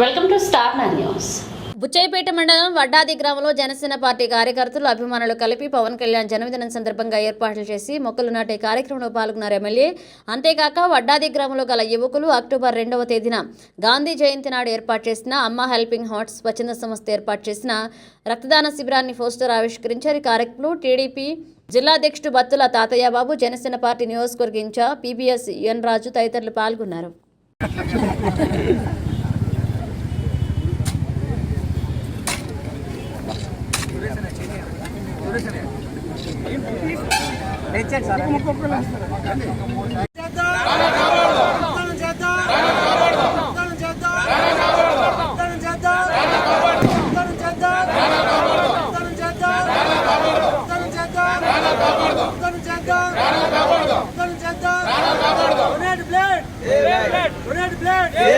Welcome to star news. Butchayyapeta మండలం వడ్డాది గ్రామంలో Janasena party కార్యకర్తలు అభిమానులు కలిపి పవన్ కళ్యాణ్ జన్మదినం సందర్భంగా ఏర్పాట్లు చేసి మొక్కలు నాటే కార్యక్రమంలో పాల్గొన్నారు ఎమ్మెల్యే. అంతేకాక వడ్డాది గ్రామంలో గల యువకులు అక్టోబర్ రెండవ తేదీన గాంధీ జయంతి నాడు ఏర్పాటు చేసిన అమ్మ హెల్పింగ్ హార్ట్స్ స్వచ్ఛంద సంస్థ ఏర్పాటు చేసిన రక్తదాన శిబిరాన్ని పోస్టర్ ఆవిష్కరించారు. ఈ కార్యక్రమంలో టీడీపీ జిల్లా అధ్యక్షుడు బత్తుల తాతయ్య బాబు జనసేన పార్టీ నియోజకవర్గ ఇన్ఛార్జ్ పీబీఎస్ ఎన్ రాజు తదితరులు పాల్గొన్నారు. Red, red, red, red, red.